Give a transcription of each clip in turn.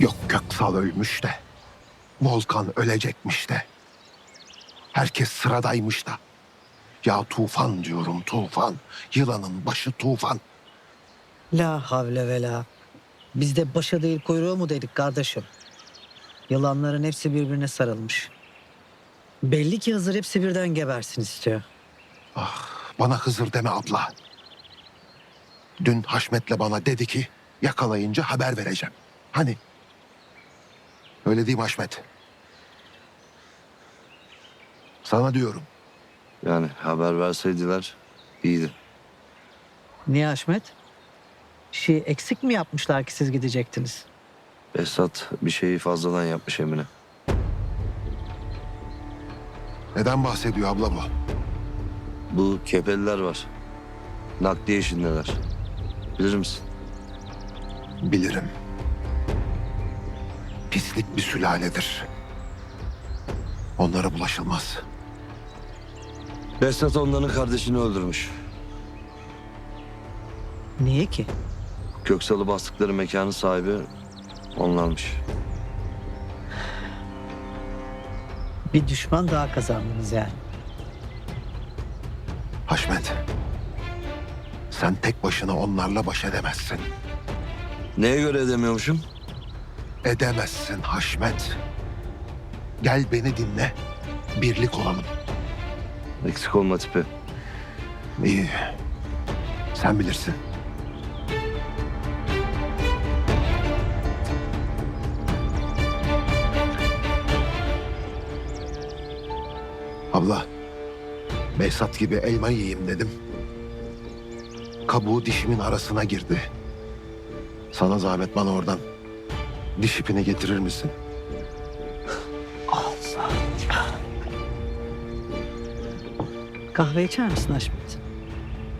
Yok Köksal ölmüş de. Volkan ölecekmiş de. Herkes sıradaymış da. Ya tufan diyorum tufan. Yılanın başı tufan. La havle ve la. Biz de başa değil kuyruğu mu dedik kardeşim? Yılanların hepsi birbirine sarılmış. Belli ki Hızır hepsi birden gebersin istiyor. Bana Hızır deme abla. Dün Haşmet'le bana dedi ki yakalayınca haber vereceğim. Hani? Öyle değil mi Haşmet? Sana diyorum. Yani haber verseydiler iyiydi. Niye Haşmet? Bir şey eksik mi yapmışlar ki siz gidecektiniz? Esat bir şeyi fazladan yapmış Emine. Neden bahsediyor abla bu? Bu kepeliler var. Nakliye işindeler. Bilir misin? Bilirim. Pislik bir sülaledir. Onlara bulaşılmaz. Esat onların kardeşini öldürmüş. Niye ki? Köksal'ı bastıkları mekanın sahibi onlarmış. Bir düşman daha kazandınız yani. Haşmet. Sen tek başına onlarla baş edemezsin. Neye göre edemiyormuşum? Edemezsin Haşmet. Gel beni dinle. Birlik olalım. Eksik olma tipi. İyi. Sen bilirsin. Abla, Behzat gibi elma yiyeyim dedim. Kabuğu dişimin arasına girdi. Sana zahmet bana oradan diş ipini getirir misin? Kahve içer misin Haşmet?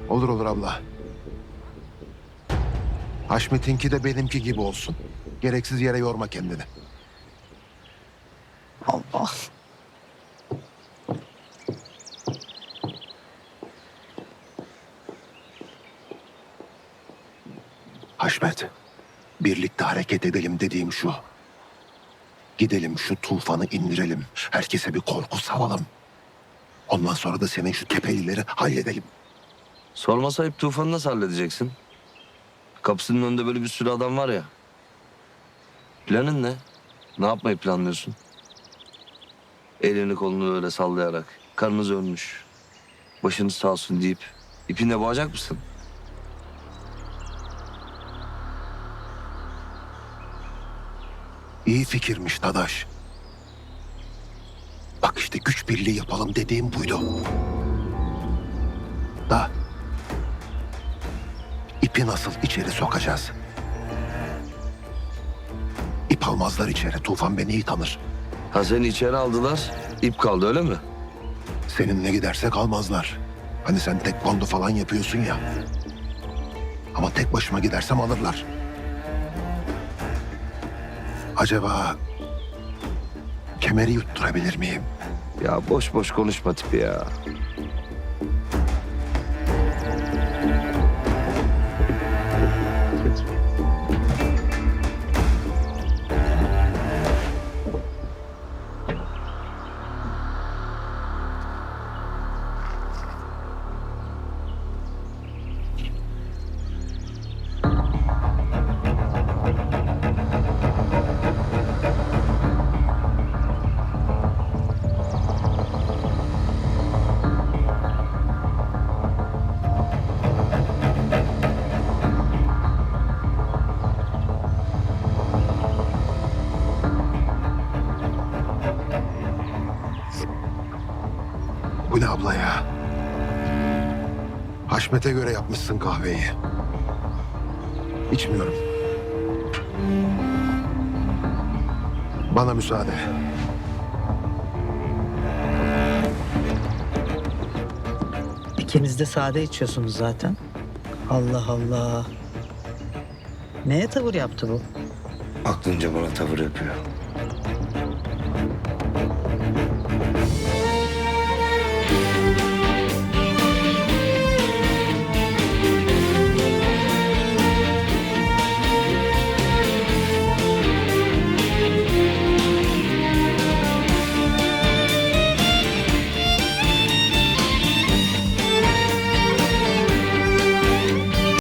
Olur olur abla. Haşmet'inki de benimki gibi olsun. Gereksiz yere yorma kendini. Allah. Haşmet, birlikte hareket edelim dediğim şu. Gidelim şu tufanı indirelim. Herkese bir korku salalım. Ondan sonra da senin şu tepelileri halledelim. Sorma sahip tufanı nasıl halledeceksin? Kapısının önünde böyle bir sürü adam var ya. Planın ne? Ne yapmayı planlıyorsun? Elini kolunu öyle sallayarak. Karnınız ölmüş. Başınız sağ olsun deyip ipinle boğacak mısın? İyi fikirmiş Dadaş. Bak işte güç birliği yapalım dediğim buydu. Da ipi nasıl içeri sokacağız? İp almazlar içeri. Tufan beni iyi tanır. Ha seni içeri aldılar, ip kaldı öyle mi? Seninle gidersek almazlar. Hani sen tekvando falan yapıyorsun ya. Ama tek başıma gidersem alırlar. Acaba kemeri yutturabilir miyim? Ya boş boş konuşma tipi ya. Bu ne abla ya? Haşmet'e göre yapmışsın kahveyi. İçmiyorum. Bana müsaade. İkiniz de sade içiyorsunuz zaten. Allah Allah. Neye tavır yaptı bu? Aklınca bana tavır yapıyor.